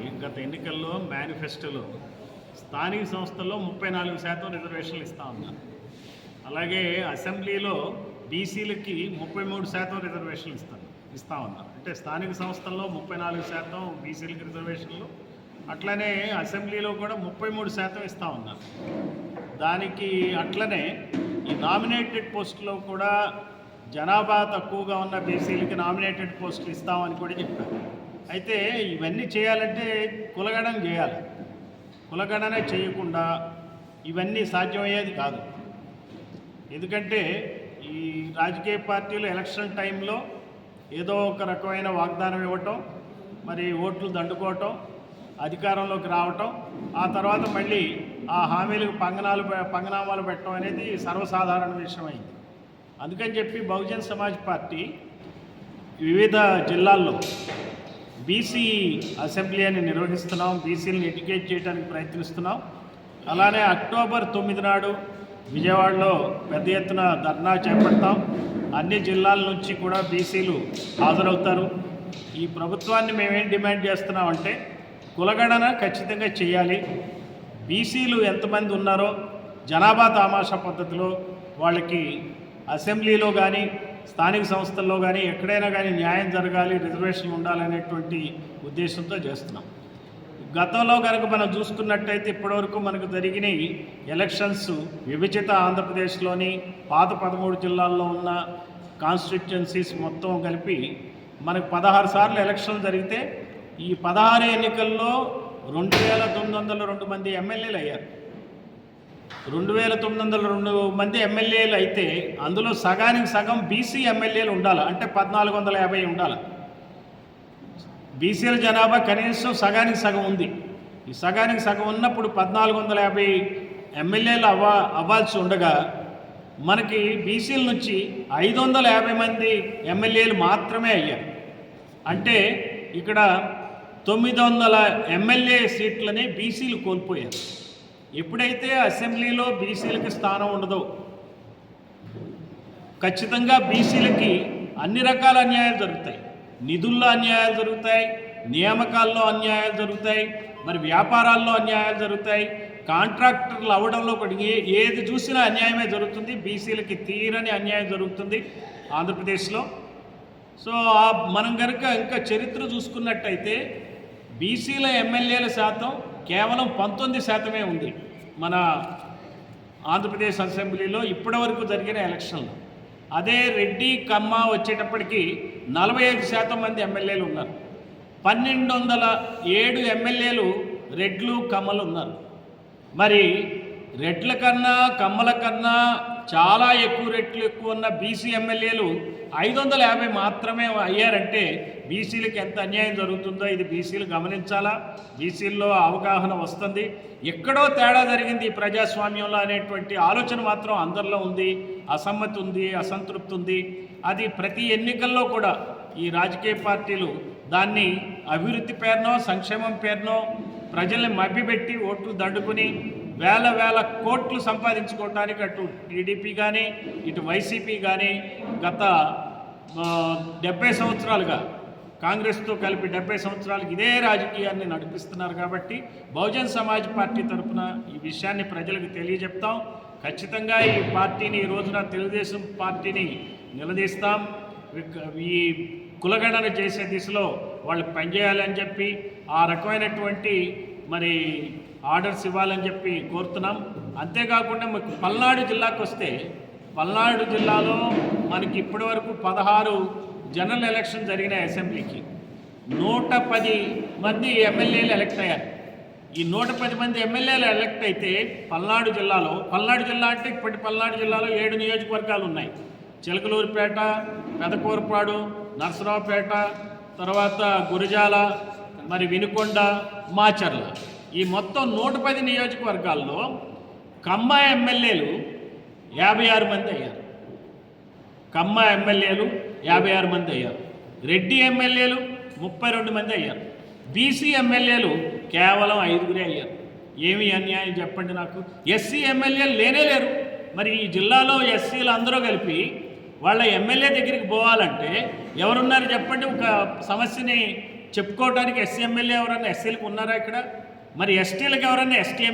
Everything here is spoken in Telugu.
గత ఎన్నికల్లో మేనిఫెస్టోలో స్థానిక సంస్థల్లో ముప్పై నాలుగు శాతం రిజర్వేషన్లు ఇస్తా ఉన్నారు అలాగే అసెంబ్లీలో బీసీలకి ముప్పై మూడు శాతం రిజర్వేషన్లు ఇస్తారు ఇస్తా ఉన్నారు అంటే స్థానిక సంస్థల్లో ముప్పై నాలుగు శాతం బీసీలకి రిజర్వేషన్లు అట్లనే అసెంబ్లీలో కూడా ముప్పై మూడు శాతం ఇస్తా ఉన్నారు దానికి అట్లనే ఈ నామినేటెడ్ పోస్టులో కూడా జనాభా తక్కువగా ఉన్న బీసీలకి నామినేటెడ్ పోస్టులు ఇస్తామని కూడా చెప్పారు. అయితే ఇవన్నీ చేయాలంటే కులగణన చేయాలి. కులగణన చేయకుండా ఇవన్నీ సాధ్యమయ్యేది కాదు. ఎందుకంటే ఈ రాజకీయ పార్టీలు ఎలక్షన్ టైంలో ఏదో ఒక రకమైన వాగ్దానం ఇవ్వటం మరి ఓట్లు దండుకోవటం అధికారంలోకి రావటం ఆ తర్వాత మళ్ళీ ఆ హామీలకు పంగనాలు పె- పంగనామాలు పెట్టడం అనేది సర్వసాధారణ విషయమైంది. అందుకని చెప్పి బహుజన్ సమాజ్ పార్టీ వివిధ జిల్లాల్లో బీసీ అసెంబ్లీ అని నిర్వహిస్తున్నాం బీసీలను ఎడ్యుకేట్ చేయడానికి ప్రయత్నిస్తున్నాం. అలానే అక్టోబర్ తొమ్మిది నాడు విజయవాడలో పెద్ద ఎత్తున ధర్నా చేపడతాం. అన్ని జిల్లాల నుంచి కూడా బీసీలు హాజరవుతారు. ఈ ప్రభుత్వాన్ని మేమేం డిమాండ్ చేస్తున్నామంటే కులగణన ఖచ్చితంగా చేయాలి. బీసీలు ఎంతమంది ఉన్నారో జనాభా తామాషా పద్ధతిలో వాళ్ళకి అసెంబ్లీలో కానీ స్థానిక సంస్థల్లో కానీ ఎక్కడైనా కానీ న్యాయం జరగాలి రిజర్వేషన్ ఉండాలనేటువంటి ఉద్దేశంతో చేస్తున్నాం. గతంలో కనుక మనం చూసుకున్నట్టయితే ఇప్పటివరకు మనకు జరిగిన ఎలక్షన్స్ విభజిత ఆంధ్రప్రదేశ్లోని పాత పదమూడు జిల్లాల్లో ఉన్న కాన్స్టిట్యున్సీస్ మొత్తం కలిపి మనకు పదహారు సార్లు ఎలక్షన్లు జరిగితే ఈ పదహారు ఎన్నికల్లో రెండు వేల తొమ్మిది వందల రెండు మంది ఎమ్మెల్యేలు అయ్యారు. రెండు వేల తొమ్మిది వందల రెండు మంది ఎమ్మెల్యేలు అయితే అందులో సగానికి సగం బీసీ ఎమ్మెల్యేలు ఉండాలి. అంటే పద్నాలుగు వందల యాభై ఉండాలి. బీసీల జనాభా కనీసం సగానికి సగం ఉంది. ఈ సగానికి సగం ఉన్నప్పుడు పద్నాలుగు వందల యాభై ఎమ్మెల్యేలు అవ్వా అవ్వాల్సి ఉండగా మనకి బీసీల నుంచి ఐదు వందల యాభై మంది ఎమ్మెల్యేలు మాత్రమే అయ్యారు. అంటే ఇక్కడ తొమ్మిది వందల ఎమ్మెల్యే సీట్లని బీసీలు కోల్పోయారు. ఎప్పుడైతే అసెంబ్లీలో బీసీలకి స్థానం ఉండదో ఖచ్చితంగా బీసీలకి అన్ని రకాల అన్యాయాలు జరుగుతాయి. నిధుల్లో అన్యాయాలు జరుగుతాయి నియామకాల్లో అన్యాయాలు జరుగుతాయి మరి వ్యాపారాల్లో అన్యాయాలు జరుగుతాయి. కాంట్రాక్టర్లు అవ్వడంలో కూడా ఏ ఏది చూసినా అన్యాయమే జరుగుతుంది బీసీలకి తీరని అన్యాయం జరుగుతుంది ఆంధ్రప్రదేశ్లో. సో మనం కనుక ఇంకా చరిత్ర చూసుకున్నట్టయితే బీసీల ఎమ్మెల్యేల శాతం కేవలం పంతొమ్మిది శాతమే ఉంది. మన ఆంధ్రప్రదేశ్ అసెంబ్లీలో ఇప్పటివరకు జరిగిన ఎలక్షన్లు. అదే రెడ్డి కమ్మ వచ్చేటప్పటికి నలభై ఐదు శాతం మంది ఎమ్మెల్యేలు ఉన్నారు. పన్నెండు వందల ఏడు ఎమ్మెల్యేలు రెడ్లు కమ్మలు ఉన్నారు. మరి రెడ్ల కన్నా కమ్మల కన్నా చాలా ఎక్కువ రెట్లు ఎక్కువ ఉన్న బీసీ ఎమ్మెల్యేలు ఐదు వందల యాభై మాత్రమే అయ్యారంటే బీసీలకు ఎంత అన్యాయం జరుగుతుందో ఇది బీసీలు గమనించాలా? బీసీల్లో అవగాహన వస్తుంది. ఎక్కడో తేడా జరిగింది ప్రజాస్వామ్యంలో అనేటువంటి ఆలోచన మాత్రం అందరిలో ఉంది. అసమ్మతి ఉంది అసంతృప్తి ఉంది. అది ప్రతి ఎన్నికల్లో కూడా ఈ రాజకీయ పార్టీలు దాన్ని అభివృద్ధి పేరునో సంక్షేమం పేరునో ప్రజల్ని మభ్యపెట్టి ఓట్లు దండుకుని వేల వేల కోట్లు సంపాదించుకోవడానికి అటు టీడీపీ కానీ ఇటు వైసీపీ కానీ గత డెబ్బై సంవత్సరాలుగా కాంగ్రెస్తో కలిపి డెబ్బై సంవత్సరాలకు ఇదే రాజకీయాన్ని నడిపిస్తున్నారు కాబట్టి బహుజన్ సమాజ్ పార్టీ తరఫున ఈ విషయాన్ని ప్రజలకు తెలియజెప్తాం. ఖచ్చితంగా ఈ పార్టీని ఈ రోజున తెలుగుదేశం పార్టీని నిలదీస్తాం. ఈ కులగణన చేసే దిశలో వాళ్ళు పనిచేయాలని చెప్పి ఆ రకమైనటువంటి మరి ఆర్డర్స్ ఇవ్వాలని చెప్పి కోరుతున్నాం. అంతేకాకుండా పల్నాడు జిల్లాకు వస్తే పల్నాడు జిల్లాలో మనకి ఇప్పటివరకు పదహారు జనరల్ ఎలక్షన్ జరిగిన అసెంబ్లీకి నూట పది మంది ఎమ్మెల్యేలు ఎలక్ట్ అయ్యారు. ఈ నూట పది మంది ఎమ్మెల్యేలు ఎలక్ట్ అయితే పల్నాడు జిల్లాలో పల్నాడు జిల్లా అంటే ఇప్పటి పల్నాడు జిల్లాలో ఏడు నియోజకవర్గాలు ఉన్నాయి. చిలకలూరుపేట పెదకూరపాడు నరసరావుపేట తర్వాత గురజాల మరి వినుకొండ మాచర్ల. ఈ మొత్తం నూట పది నియోజకవర్గాల్లో కమ్మ ఎమ్మెల్యేలు యాభై ఆరు మంది అయ్యారు. కమ్మ ఎమ్మెల్యేలు యాభై ఆరు మంది అయ్యారు. రెడ్డి ఎమ్మెల్యేలు ముప్పై రెండు మంది అయ్యారు. బీసీ ఎమ్మెల్యేలు కేవలం ఐదుగురే అయ్యారు. ఏమి అన్యాయం చెప్పండి నాకు. ఎస్సీ ఎమ్మెల్యేలు లేనే లేరు. మరి ఈ జిల్లాలో ఎస్సీలు అందరూ కలిపి వాళ్ళ ఎమ్మెల్యే దగ్గరికి పోవాలంటే ఎవరున్నారు చెప్పండి? ఒక సమస్యని చెప్పుకోవడానికి ఎస్సీ ఎమ్మెల్యే ఎవరన్నా ఎస్సీలకు ఉన్నారా ఇక్కడ? మరి ఎస్టీలకు ఎవరన్నా ఎస్టీ